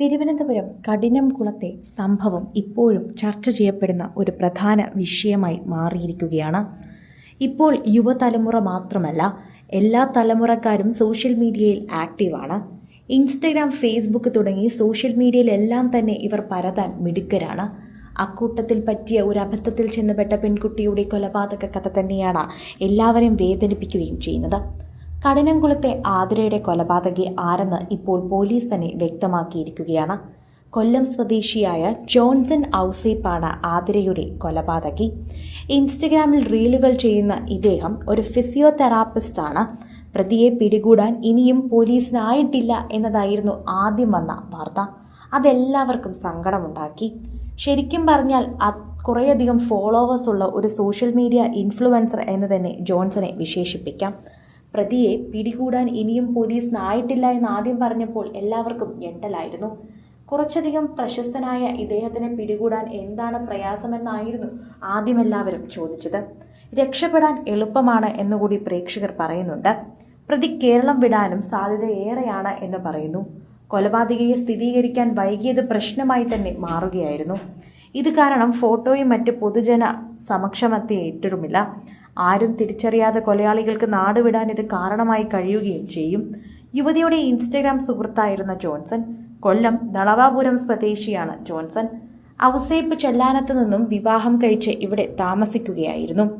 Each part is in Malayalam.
തിരുവനന്തപുരം കഠിനം കുളത്തെ സംഭവം ഇപ്പോഴും ചർച്ച ചെയ്യപ്പെടുന്ന ഒരു പ്രധാന വിഷയമായി മാറിയിരിക്കുകയാണ്. ഇപ്പോൾ യുവതലമുറ മാത്രമല്ല എല്ലാ തലമുറക്കാരും സോഷ്യൽ മീഡിയയിൽ ആക്റ്റീവാണ്. ഇൻസ്റ്റഗ്രാം ഫേസ്ബുക്ക് തുടങ്ങി സോഷ്യൽ മീഡിയയിലെല്ലാം തന്നെ ഇവർ പരതാൻ മിടുക്കരാണ്. അക്കൂട്ടത്തിൽ പറ്റിയ ഒരു അബദ്ധത്തിൽ ചെന്നപ്പെട്ട പെൺകുട്ടിയുടെ കൊലപാതക കഥ തന്നെയാണ് എല്ലാവരെയും വേദനിപ്പിക്കുകയും ചെയ്യുന്നത്. കഠിനംകുളത്തെ ആതിരയുടെ കൊലപാതകി ആരെന്ന് ഇപ്പോൾ പോലീസ് തന്നെ വ്യക്തമാക്കിയിരിക്കുകയാണ്. കൊല്ലം സ്വദേശിയായ ജോൺസൺ ഔസേപ്പാണ് ആതിരയുടെ കൊലപാതകി. ഇൻസ്റ്റഗ്രാമിൽ റീലുകൾ ചെയ്യുന്ന ഇദ്ദേഹം ഒരു ഫിസിയോതെറാപ്പിസ്റ്റാണ്. പ്രതിയെ പിടികൂടാൻ ഇനിയും പോലീസിനായിട്ടില്ല എന്നതായിരുന്നു ആദ്യം വന്ന വാർത്ത. അതെല്ലാവർക്കും സങ്കടമുണ്ടാക്കി. ശരിക്കും പറഞ്ഞാൽ കുറേയധികം ഫോളോവേഴ്സ് ഉള്ള ഒരു സോഷ്യൽ മീഡിയ ഇൻഫ്ലുവൻസർ എന്ന് തന്നെ ജോൺസനെ വിശേഷിപ്പിക്കാം. പ്രതിയെ പിടികൂടാൻ ഇനിയും പോലീസിനായിട്ടില്ല എന്ന് ആദ്യം പറഞ്ഞപ്പോൾ എല്ലാവർക്കും ഞെട്ടലായിരുന്നു. കുറച്ചധികം പ്രശസ്തനായ ഇദ്ദേഹത്തിനെ പിടികൂടാൻ എന്താണ് പ്രയാസമെന്നായിരുന്നു ആദ്യം എല്ലാവരും ചോദിച്ചത്. രക്ഷപ്പെടാൻ എളുപ്പമാണ് എന്നുകൂടി പ്രേക്ഷകർ പറയുന്നുണ്ട്. പ്രതി കേരളം വിടാനും സാധ്യത ഏറെയാണ് എന്ന് പറയുന്നു. കൊലപാതകയെ സ്ഥിരീകരിക്കാൻ വൈകിയത് പ്രശ്നമായി തന്നെ മാറുകയായിരുന്നു. ഇത് കാരണം ഫോട്ടോയും മറ്റ് പൊതുജന സമക്ഷമെത്തിയിട്ടുമില്ല ആരും തിരിച്ചറിയാതെ കൊലയാളികൾക്ക് നാടുവിടാൻ ഇത് കാരണമായി കഴിയുകയും ചെയ്യും. യുവതിയുടെ ഇൻസ്റ്റഗ്രാം സുഹൃത്തായിരുന്ന ജോൺസൺ കൊല്ലം ദളവാപുരം സ്വദേശിയാണ് ജോൺസൺ. ഔസേപ്പ് ചെല്ലാനത്ത് നിന്നും വിവാഹം കഴിച്ച് ഇവിടെ താമസിക്കുകയായിരുന്നു.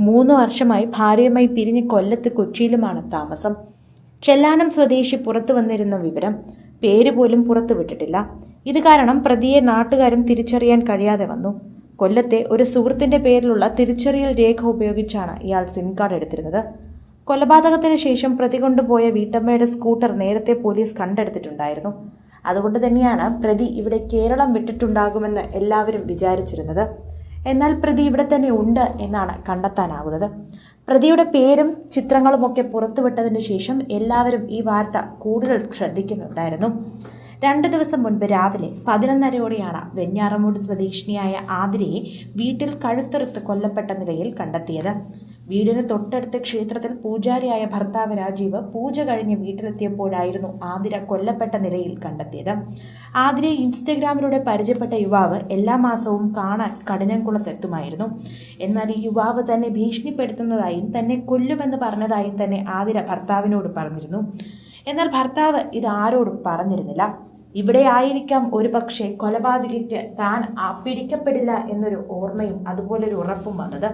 മൂന്ന് വർഷമായി ഭാര്യയുമായി പിരിഞ്ഞ് കൊല്ലത്ത് കൊച്ചിയിലുമാണ് താമസം. ചെല്ലാനം സ്വദേശി പുറത്തു വന്നിരുന്ന വിവരം പേര് പോലും പുറത്തുവിട്ടിട്ടില്ല. ഇത് കാരണം പ്രതിയെ നാട്ടുകാരും തിരിച്ചറിയാൻ കഴിയാതെ വന്നു. കൊല്ലത്തെ ഒരു സുഹൃത്തിന്റെ പേരിലുള്ള തിരിച്ചറിയൽ രേഖ ഉപയോഗിച്ചാണ് ഇയാൾ സിം കാർഡ് എടുത്തിരുന്നത്. കൊലപാതകത്തിന് ശേഷം പ്രതി കൊണ്ടുപോയ വീട്ടമ്മയുടെ സ്കൂട്ടർ നേരത്തെ പോലീസ് കണ്ടെടുത്തിട്ടുണ്ടായിരുന്നു. അതുകൊണ്ട് തന്നെയാണ് പ്രതി ഇവിടെ കേരളം വിട്ടിട്ടുണ്ടാകുമെന്ന് എല്ലാവരും വിചാരിച്ചിരുന്നത്. എന്നാൽ പ്രതി ഇവിടെ തന്നെ ഉണ്ട് എന്നാണ് കണ്ടെത്താനാകുന്നത് പ്രതിയുടെ പേരും ചിത്രങ്ങളുമൊക്കെ പുറത്തുവിട്ടതിനു ശേഷം എല്ലാവരും ഈ വാർത്ത കൂടുതൽ ശ്രദ്ധിക്കുന്നുണ്ടായിരുന്നു. രണ്ട് ദിവസം മുൻപ് രാവിലെ പതിനൊന്നരയോടെയാണ് വെഞ്ഞാറമൂട് സ്വദേശിനിയായ ആതിരയെ വീട്ടിൽ കഴുത്തെറുത്ത് കൊല്ലപ്പെട്ട നിലയിൽ കണ്ടെത്തിയത്. വീടിന് തൊട്ടടുത്ത ക്ഷേത്രത്തിൽ പൂജാരിയായ ഭർത്താവ് രാജീവ് പൂജ കഴിഞ്ഞ് വീട്ടിലെത്തിയപ്പോഴായിരുന്നു ആതിര കൊല്ലപ്പെട്ട നിലയിൽ കണ്ടെത്തിയത്. ആതിരയെ ഇൻസ്റ്റഗ്രാമിലൂടെ പരിചയപ്പെട്ട യുവാവ് എല്ലാ മാസവും കാണാൻ കഠിനംകുളത്തെത്തുമായിരുന്നു എന്നാൽ ഈ യുവാവ് തന്നെ ഭീഷണിപ്പെടുത്തുന്നതായും തന്നെ കൊല്ലുമെന്ന് പറഞ്ഞതായും തന്നെ ആതിര ഭർത്താവിനോട് പറഞ്ഞിരുന്നു. എന്നാൽ ഭർത്താവ് ഇതാരോടും പറഞ്ഞിരുന്നില്ല. ഇവിടെ ആയിരിക്കാം ഒരു പക്ഷേ കൊലപാതകയ്ക്ക് താൻ പിടിക്കപ്പെടില്ല എന്നൊരു ഓർമ്മയും അതുപോലൊരു ഉറപ്പും വന്നത്.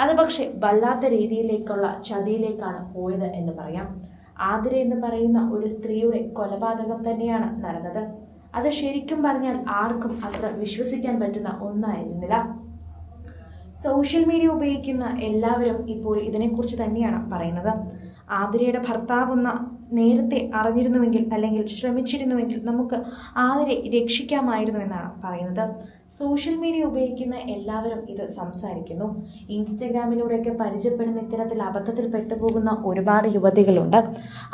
അത് പക്ഷേ വല്ലാത്ത രീതിയിലേക്കുള്ള ചതിയിലേക്കാണ് പോയത് എന്ന് പറയാം. ആതിര എന്ന് പറയുന്ന ഒരു സ്ത്രീയുടെ കൊലപാതകം തന്നെയാണ് നടന്നത്. അത് ശരിക്കും പറഞ്ഞാൽ ആർക്കും അത്ര വിശ്വസിക്കാൻ പറ്റുന്ന ഒന്നായിരുന്നില്ല. സോഷ്യൽ മീഡിയ ഉപയോഗിക്കുന്ന എല്ലാവരും ഇപ്പോൾ ഇതിനെക്കുറിച്ച് തന്നെയാണ് പറയുന്നത്. ആതിരയുടെ ഭർത്താവെന്ന് നേരത്തെ അറിഞ്ഞിരുന്നുവെങ്കിൽ അല്ലെങ്കിൽ ശ്രമിച്ചിരുന്നുവെങ്കിൽ നമുക്ക് ആതിരെ രക്ഷിക്കാമായിരുന്നു എന്നാണ് പറയുന്നത്. സോഷ്യൽ മീഡിയ ഉപയോഗിക്കുന്ന എല്ലാവരും ഇത് സംസാരിക്കുന്നു. ഇൻസ്റ്റഗ്രാമിലൂടെയൊക്കെ പരിചയപ്പെടുന്ന ഇത്തരത്തിൽ അബദ്ധത്തിൽ പെട്ടുപോകുന്ന ഒരുപാട് യുവതികളുണ്ട്.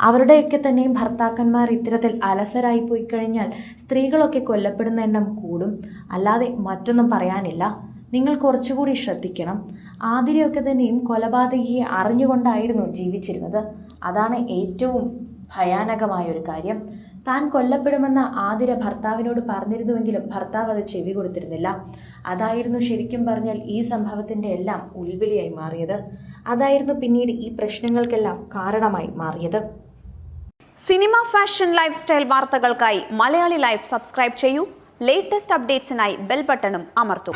അവരുടെയൊക്കെ തന്നെയും ഭർത്താക്കന്മാർ ഇത്തരത്തിൽ അലസരായി പോയി കഴിഞ്ഞാൽ സ്ത്രീകളൊക്കെ കൊല്ലപ്പെടുന്ന എണ്ണം കൂടും. അല്ലാതെ മറ്റൊന്നും പറയാനില്ല. നിങ്ങൾ കുറച്ചുകൂടി ശ്രദ്ധിക്കണം. ആതിരയൊക്കെ തന്നെയും കൊലപാതകിയെ അറിഞ്ഞുകൊണ്ടായിരുന്നു ജീവിച്ചിരുന്നത്. അതാണ് ഏറ്റവും ഭയാനകമായ ഒരു കാര്യം. താൻ കൊല്ലപ്പെടുമെന്ന ആതിര ഭർത്താവിനോട് പറഞ്ഞിരുന്നുവെങ്കിലും ഭർത്താവ് അത് ചെവി കൊടുത്തിരുന്നില്ല. അതായിരുന്നു ശരിക്കും പറഞ്ഞാൽ ഈ സംഭവത്തിന്റെ എല്ലാം ഉൾവിളിയായി മാറിയത്. അതായിരുന്നു പിന്നീട് ഈ പ്രശ്നങ്ങൾക്കെല്ലാം കാരണമായി മാറിയത്. സിനിമ ഫാഷൻ ലൈഫ് സ്റ്റൈൽ വാർത്തകൾക്കായി മലയാളി ലൈഫ് സബ്സ്ക്രൈബ് ചെയ്യൂ. ലേറ്റസ്റ്റ് അപ്ഡേറ്റ്സിനായി ബെൽ ബട്ടണും അമർത്തും.